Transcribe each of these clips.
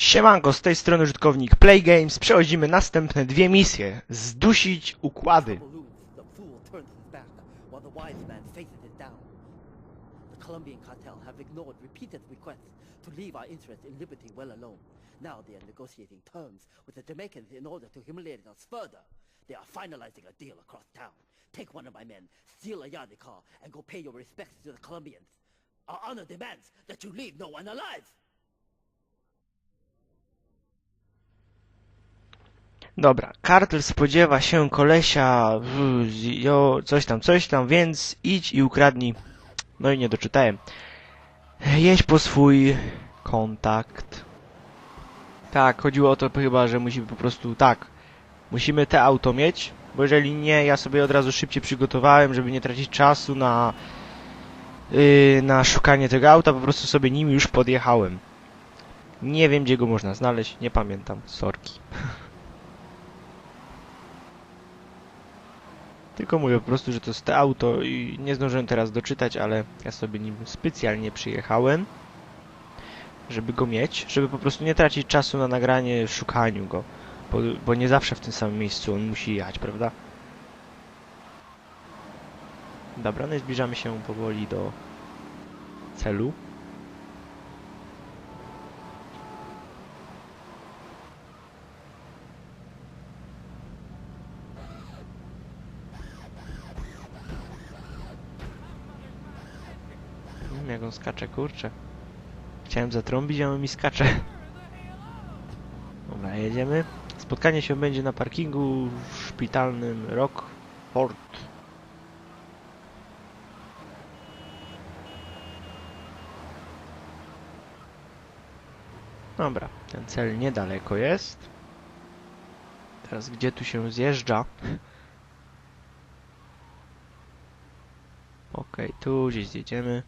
Siemanko, z tej strony użytkownik Playgames. Przechodzimy następne dwie misje. Zdusić układy. they are finalizing a deal across town. Take one of my men, steal a car, and go pay your respects to the Colombians. Our honor demands that you leave no one alive! Dobra, kartel spodziewa się kolesia, jo, coś tam, coś tam, więc idź i ukradnij. No i nie doczytałem. Jedź po swój kontakt. Tak, chodziło o to chyba, że musimy po prostu, tak, musimy te auto mieć, bo jeżeli nie, ja sobie od razu szybciej przygotowałem, żeby nie tracić czasu na, yy, na szukanie tego auta, po prostu sobie nim już podjechałem. Nie wiem, gdzie go można znaleźć, nie pamiętam, sorki. Tylko mówię po prostu, że to jest te auto i nie zdążyłem teraz doczytać, ale ja sobie nim specjalnie przyjechałem, żeby go mieć, żeby po prostu nie tracić czasu na nagranie, szukaniu go, bo, bo nie zawsze w tym samym miejscu on musi jechać, prawda? Dobra, no i zbliżamy się powoli do celu. Jak on skacze, kurczę. Chciałem zatrąbić, a on mi skacze. Dobra, jedziemy. Spotkanie się będzie na parkingu szpitalnym Rockport. Dobra, ten cel niedaleko jest. Teraz gdzie tu się zjeżdża? Okej, tu gdzieś zjedziemy.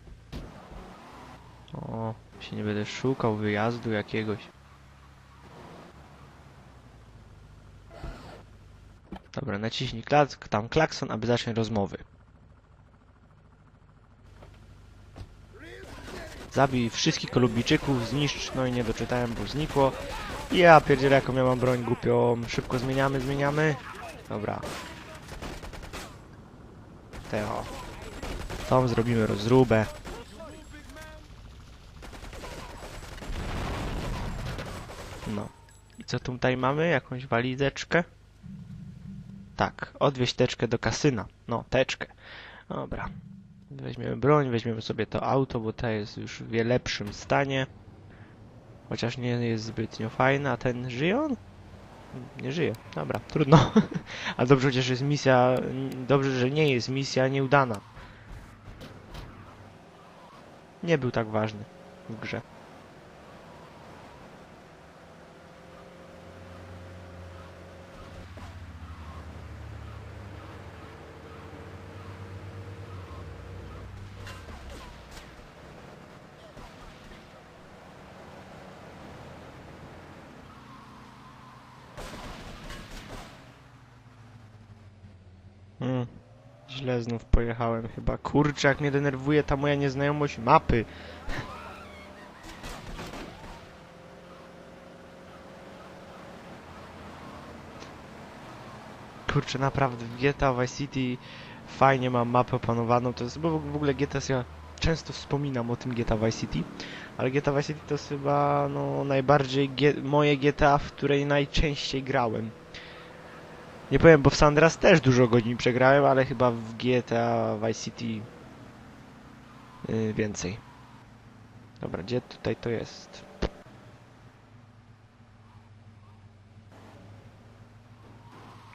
O, się nie będę szukał wyjazdu jakiegoś. Dobra, naciśnij klak, tam klakson, aby zacząć rozmowy. Zabij wszystkich Kolumbijczyków, zniszcz, no i nie doczytałem, bo znikło. Ja pierdzielę, jaką ja mam broń głupią. Szybko zmieniamy, zmieniamy. Dobra. Teo. Tą zrobimy rozróbę. No. I co tutaj mamy? Jakąś walizeczkę? Tak, odwieźć teczkę do kasyna. No, teczkę. Dobra. Weźmiemy broń, weźmiemy sobie to auto, bo to jest już w lepszym stanie. Chociaż nie jest zbytnio fajny, a ten żyje on? Nie żyje. Dobra, trudno. A dobrze, chociaż jest misja... Dobrze, że nie jest misja nieudana. Nie był tak ważny w grze. Źle znów pojechałem chyba. Kurczę, jak mnie denerwuje ta moja nieznajomość mapy. Kurczę, naprawdę w GTA Vice City fajnie mam mapę opanowaną. To jest, bo w ogóle GTA ja często wspominam o tym GTA Vice City, ale GTA Vice City to jest chyba no, najbardziej moje GTA, w której najczęściej grałem. Nie powiem, bo w Sandras też dużo godzin przegrałem, ale chyba w GTA Vice City yy, więcej. Dobra, gdzie tutaj to jest?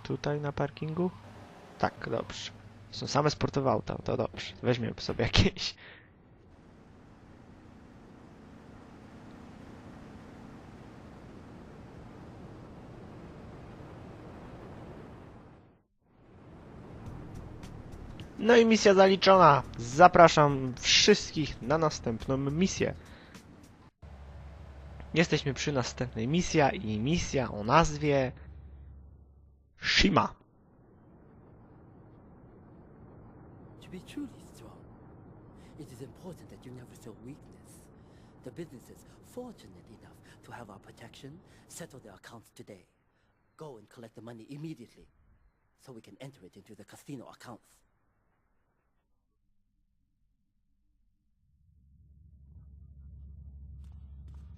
Tutaj na parkingu? Tak, dobrze. Są same sportowe auta, to dobrze. Weźmiemy sobie jakieś. No i misja zaliczona. Zapraszam wszystkich na następną misję. Jesteśmy przy następnej misji i misja o nazwie Shima. To be truly strong, it is important that you never show weakness. The fortunate enough to have our protection, settle their accounts today. Go and collect the money immediately, so we can enter it into the casino accounts.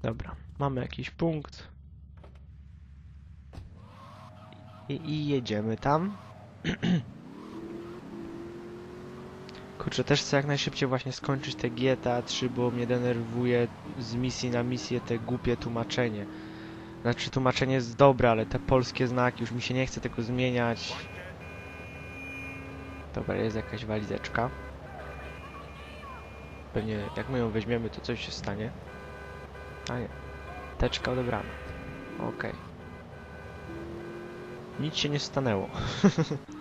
Dobra, mamy jakiś punkt. I, i jedziemy tam. Kurczę, też chcę jak najszybciej właśnie skończyć te GTA 3, bo mnie denerwuje z misji na misję te głupie tłumaczenie. Znaczy tłumaczenie jest dobre, ale te polskie znaki, już mi się nie chce tego zmieniać. Dobra, jest jakaś walizeczka. Pewnie jak my ją weźmiemy, to coś się stanie. Nie. Teczka odebrana. Okej. Nic się nie stanęło.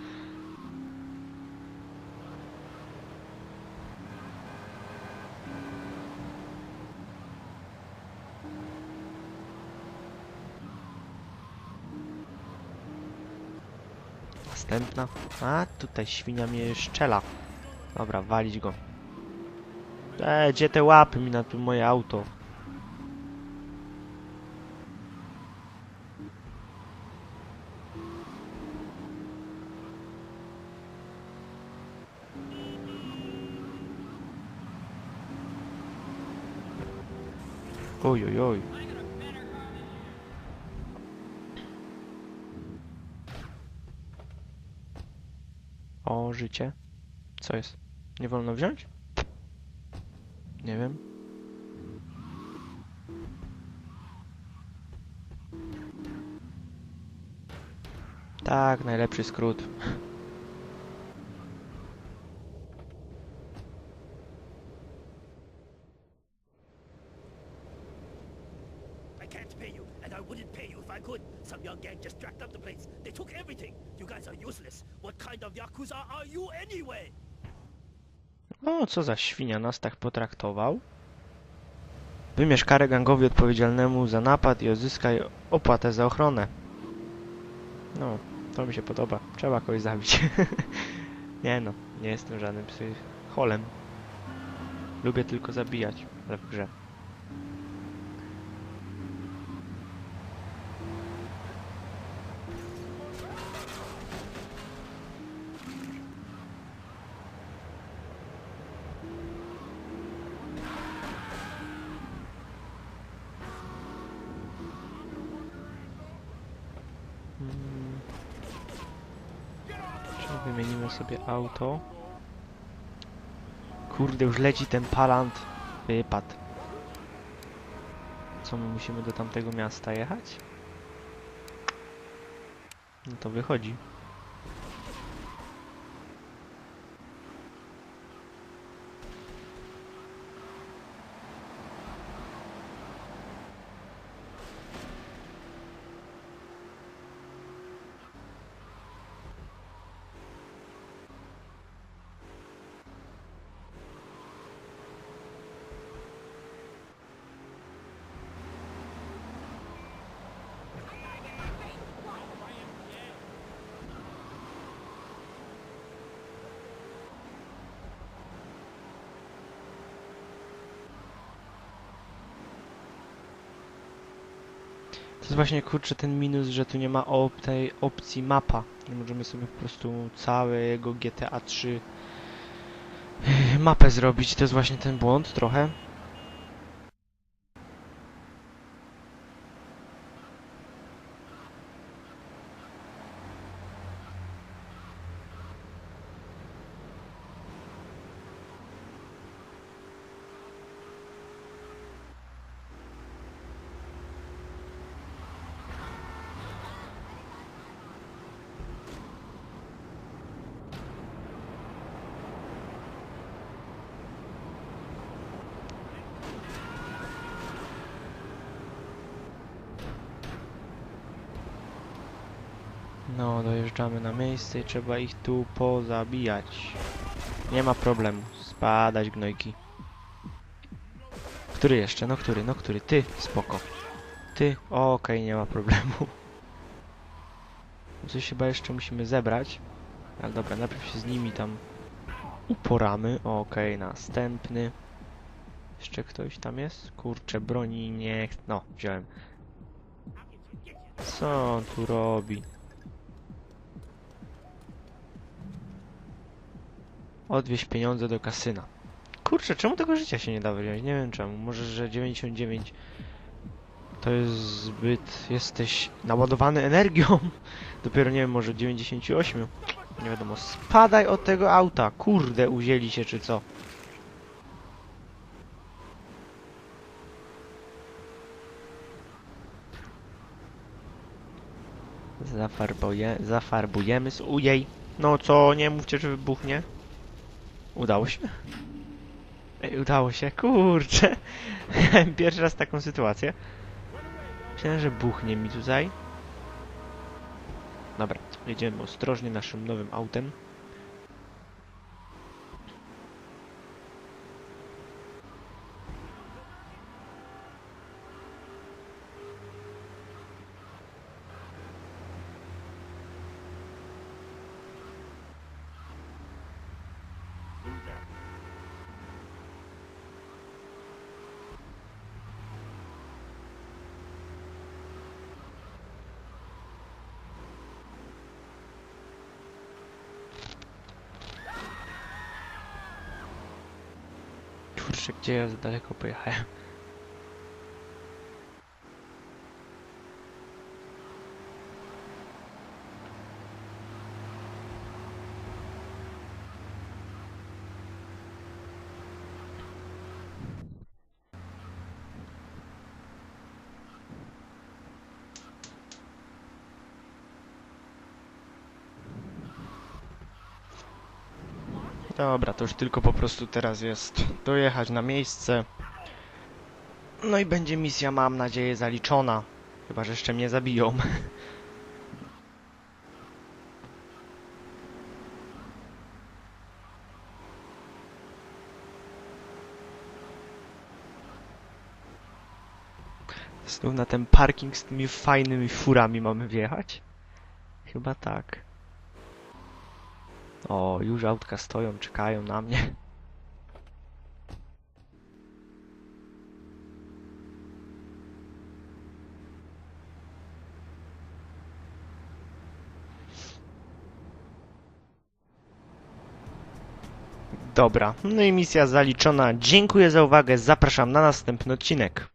Następna. A, tutaj świnia mnie szczela. Dobra, walić go. E, gdzie te łapy mi na tu moje auto? Oj, oj, oj. O, życie. Co jest? Nie wolno wziąć? Nie wiem. Tak, najlepszy skrót. I can't pay you, and I wouldn't pay you if I could. Some young gang just jacked up the place. They took everything. You guys are useless. What kind of Yakuza are you anyway? O, co za świnia nas tak potraktował. Wymierz karę gangowi odpowiedzialnemu za napad i odzyskaj opłatę za ochronę. No, to mi się podoba. Trzeba kogoś zabić. nie no, nie jestem żadnym psycholem. Lubię tylko zabijać, ale w grze. Wymienimy sobie auto. Kurde, już leci ten palant. Wypadł. Co, my musimy do tamtego miasta jechać? No to wychodzi. Jest właśnie kurczę ten minus, że tu nie ma op tej opcji mapa. Możemy sobie po prostu całego GTA 3 mapę zrobić. To jest właśnie ten błąd trochę. No, dojeżdżamy na miejsce i trzeba ich tu pozabijać. Nie ma problemu. Spadać gnojki. Który jeszcze? No który? No który? Ty, spoko. Ty, okej, nie ma problemu. Coś chyba jeszcze musimy zebrać. Ale dobra, najpierw się z nimi tam uporamy. Okej, następny. Jeszcze ktoś tam jest? Kurczę, broni nie... No, wziąłem. Co on tu robi? Odwieź pieniądze do kasyna. Kurczę, czemu tego życia się nie da wziąć? Nie wiem czemu. Może, że 99 to jest zbyt... Jesteś naładowany energią. Dopiero nie wiem, może 98. Nie wiadomo. Spadaj od tego auta. Kurde, uzięli się czy co? Zafarbuje, zafarbujemy. s- Ujej. No co, nie mówcie, że wybuchnie. Udało się? Ej, udało się. Kurczę. Pierwszy raz taką sytuację. Myślałem, że buchnie mi tutaj. Dobra, jedziemy ostrożnie naszym nowym autem. Kurczę, gdzie ja za daleko pojechałem? Dobra, to już tylko po prostu teraz jest dojechać na miejsce. No i będzie misja, mam nadzieję, zaliczona. Chyba, że jeszcze mnie zabiją. Znów na ten parking z tymi fajnymi furami mamy wjechać? Chyba tak. O, już autka stoją, czekają na mnie. Dobra, no i misja zaliczona. Dziękuję za uwagę, zapraszam na następny odcinek.